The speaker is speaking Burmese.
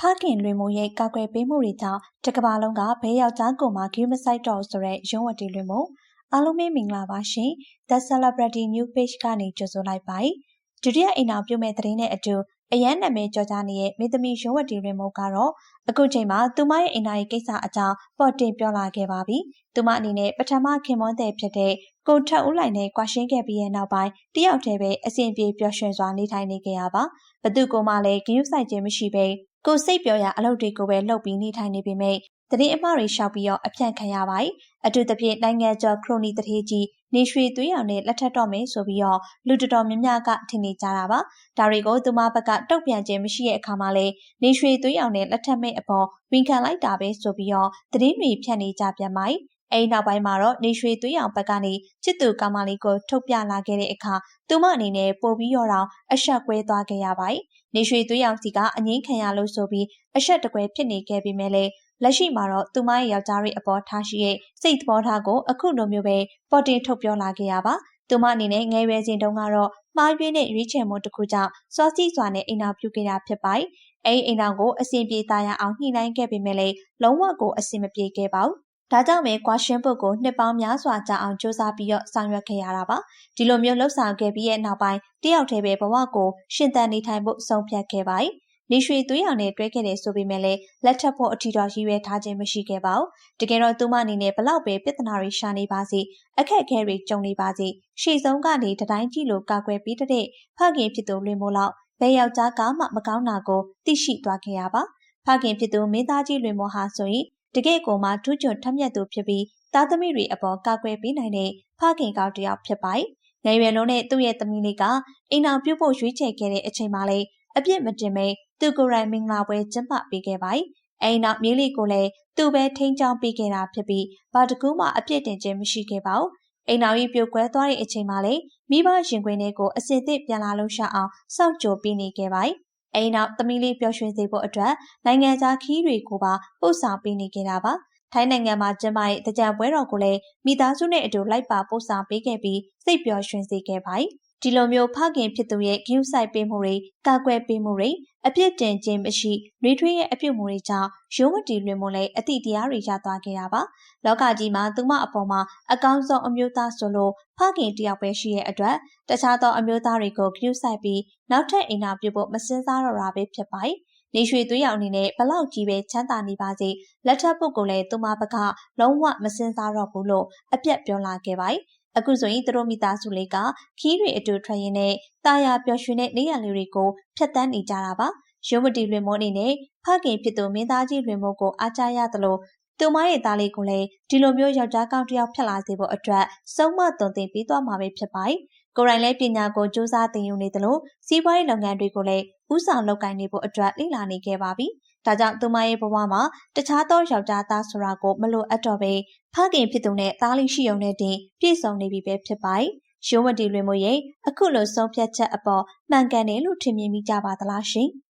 ဖခင်လွင်မိုးရဲ့ကာကွယ်ပေးမှုတွေကြောင့်တကဘာလုံးကဘဲယောက်ျားကိုမှဂရုမစိုက်တော့ဆိုတဲ့ရုံးဝတီလွင်မိုးအားလုံးပဲမင်္ဂလာပါရှင် The Celebrity New Page ကနေကြိုဆိုလိုက်ပါတယ်ဒုတိယအိမ်အောင်ပြုမဲ့သတင်းနဲ့အတူအရန်နာမည်ကြော်ကြားနေတဲ့မေသမီရုံးဝတီလွင်မိုးကတော့အခုချိန်မှာသူမရဲ့အိမ်သားရဲ့ကိစ္စအကြောင်းပေါ်တင်ပြောလာခဲ့ပါပြီသူမအနေနဲ့ပထမခင်မွန်းတဲ့ဖြစ်တဲ့ကိုထက်ဦးလိုက်နဲ့ကွာရှင်းခဲ့ပြီးတဲ့နောက်ပိုင်းတယောက်တည်းပဲအစဉ်ပြေပျော်ရွှင်စွာနေထိုင်နေကြရပါဘသူကမှလည်းဂရုစိုက်ခြင်းမရှိဘဲ ကိုစိတ်ပြောရအလုပ်တွေကိုပဲလုပ်ပြီးနေထိုင်နေပေမဲ့တတိအမတွေရှောက်ပြီးတော့အပြန့်ခံရပါတယ်။အထူးသဖြင့်နိုင်ငံကျော်ခရိုနီတတိကြီးနေရွှေသွေးရောင်နဲ့လက်ထပ်တော့မယ်ဆိုပြီးတော့လူတော်တော်များများကထင်နေကြတာပါ။ဒါတွေကိုသူမဘက်ကတုတ်ပြန်ခြင်းမရှိတဲ့အခါမှာလေနေရွှေသွေးရောင်နဲ့လက်ထပ်မဲ့အပေါ်ဝန်ခံလိုက်တာပဲဆိုပြီးတော့သတင်းတွေဖြန့်နေကြပြန်ပါတယ်။အဲဒီနောက်ပိုင်းမှာတော့နေရွှေသွေးရောင်ဘက်ကနေချစ်သူကာမလေးကိုထုတ်ပြလာခဲ့တဲ့အခါသူမအနေနဲ့ပို့ပြီးတော့အဆက်ကွဲသွားခဲ့ရပါတယ်။ နေရွှေသွေးရောင်စီကအငင်းခံရလို့ဆိုပြီးအဆက်တကွဲဖြစ်နေခဲ့ပေမဲ့လည်းလက်ရှိမှာတော့သူမရဲ့ယောက်ျားရဲ့အပေါ်ထားရှိတဲ့စိတ်သဘောထားကိုအခုလိုမျိုးပဲပေါ်တင်ထုတ်ပြောလာခဲ့ရပါသူမအနေနဲ့ငယ်ရွယ်စဉ်တုန်းကတော့မှားယွင်းတဲ့ရွေးချယ်မှုတစ်ခုကြောင့်စောစီးစွာနဲ့အိမ်အောင်ပြုခဲ့တာဖြစ်ပါတယ်။အဲဒီအိမ်အောင်ကိုအစဉ်ပြေသားရအောင်ညှိနှိုင်းခဲ့ပေမဲ့လည်းလုံးဝကိုအစဉ်မပြေခဲ့ပါဘူး။ ဒါကြောင့်ပဲကွာရှင်းပုတ်ကိုနှစ်ပေါင်းများစွာကြာအောင်စူးစမ်းပြီးတော့ဆောင်ရွက်ခဲ့ရတာပါဒီလိုမျိုးလှုပ်ဆောင်ခဲ့ပြီးရဲ့နောက်ပိုင်းတယောက်တည်းပဲဘဝကိုရှင်သန်နေထိုင်ဖို့ဆုံးဖြတ်ခဲ့ပါတယ်နေရွှေသွေးရောင်နဲ့တွဲခဲ့တယ်ဆိုပေမဲ့လည်းလက်ထပ်ဖို့အထီတော်ရည်ရွယ်ထားခြင်းမရှိခဲ့ပါဘူး။တကယ်တော့သူမအနေနဲ့ဘလောက်ပဲပြဿနာတွေရှာနေပါစေအခက်အခဲတွေကြုံနေပါစေရှေ့ဆုံးကနေတတိုင်းကြည့်လို့ကာကွယ်ပြီးတဲ့ဖခင်ဖြစ်သူလွင်မို့လောက်ဘယ်ယောက်ျားကမှမကောင်းတာကိုသိရှိသွားခဲ့ရပါ။ဖခင်ဖြစ်သူမင်းသားကြီးလွင်မို့ဟာဆိုရင် တကယ့်ကိုမှထူးချွန်ထက်မြက်သူဖြစ်ပြီးသားသမီးတွေအပေါ်ကာကွယ်ပေးနိုင်တဲ့ဖခင်ကောင်းတစ်ယောက်ဖြစ်ပါတယ်။ငယ်ရွယ်လုံးနဲ့သူ့ရဲ့သမီးလေးကအိမ်အောင်ပြုတ်ဖို့ရွေးချယ်ခဲ့တဲ့အချိန်မှာလေအပြစ်မတင်မဲသူကိုယ်တိုင်မင်္ဂလာပွဲကျင်းပပေးခဲ့ပါတယ်။အဲဒီနောက်မြေးလေးကိုလည်းသူပဲထိန်းချောင်းပေးခဲ့တာဖြစ်ပြီးဘာတကူမှအပြစ်တင်ခြင်းမရှိခဲ့ပါဘူး။အိမ်တော်ကြီးပြိုကွဲသွားတဲ့အချိန်မှာလည်းမိဘရင်ခွင်တွေကိုအစစ်အသစ်ပြန်လာလို့ရှအောင်စောင့်ကြိုပေးနေခဲ့ပါတယ်။ အဲဒီနောက်သမီးလေးပျော်ရွှင်စေဖို့အတွက်နိုင်ငံခြားခီးတွေကိုပါပို့ဆောင်ပေးနေခဲ့တာပါ။ထိုင်းနိုင်ငံမှာကျင်းပတဲ့တကြံပွဲတော်ကိုလည်းမိသားစုနဲ့အတူလိုက်ပါပို့ဆောင်ပေးခဲ့ပြီးစိတ်ပျော်ရွှင်စေခဲ့ပါတယ်။ ဒီလိုမျိုးဖခင်ဖြစ်သူရဲ့ဂရုစိုက်ပေးမှုတွေကာကွယ်ပေးမှုတွေအပြစ်တင်ခြင်းမရှိနှွေးထွေးရဲ့အပြုတ်မှုတွေကြောင့်ရုံးဝတီလွင်မှုလည်းအသည့်တရားတွေရသွားခဲ့တာပါလောကကြီးမှာသူမအပေါ်မှာအကောင်းဆုံးအမျိုးသားဆိုလို့ဖခင်တယောက်ပဲရှိရဲ့အတွက်တခြားသောအမျိုးသားတွေကိုဂရုစိုက်ပြီးနောက်ထပ်အိမ်နာပြုဖို့မစင်စားတော့တာပဲဖြစ်ပါတယ်နေရွှေသွေးရောင်အနေနဲ့ဘလောက်ကြီးပဲချမ်းသာနေပါစေလက်ထပ်ပုတ်ကိုလည်းသူမဘကလုံးဝမစင်စားတော့ဘူးလို့အပြက်ပြောလာခဲ့ပါတယ် အခုဆိုရင်သူတို့မိသားစုလေးကခီးတွေအတူထွက်ရင်းနဲ့တာယာပျော်ရွှင်တဲ့နေရလေးတွေကိုဖျက်ဆီးနေကြတာပါရုံးမတီလွင်မိုးအနေနဲ့ဖခင်ဖြစ်သူမင်းသားကြီးလွင်မိုးကိုအားကြရသလိုသူမရဲ့သားလေးကိုလည်းဒီလိုမျိုးယောက်ျားကောင်းတစ်ယောက်ဖြစ်လာစေဖို့အတွက်စုံမသွန်သင်ပေးသွားမှာပဲဖြစ်ပါတယ်။ကိုယ်တိုင်လည်းပညာကိုစူးစမ်းသင်ယူနေသလိုစီးပွားရေးလုပ်ငန်းတွေကိုလည်းဥဆောင်လုပ်ကိုင်နေဖို့အတွက်လေ့လာနေခဲ့ပါပြီ။ ဒါကြောင့်သူမရဲ့ဘဝမှာတခြားသောယောက်ျားသားဆိုတာကိုမလိုအပ်တော့ပဲဖခင်ဖြစ်သူနဲ့သားလေးရှိုံနဲ့တင်ပြည့်စုံနေပြီပဲဖြစ်ပါတယ်။ရုံးဝတီလွင်မို့ရဲ့အခုလိုဆုံးဖြတ်ချက်အပေါ်မှန်ကန်တယ်လို့ထင်မြင်မိကြပါသလားရှင်။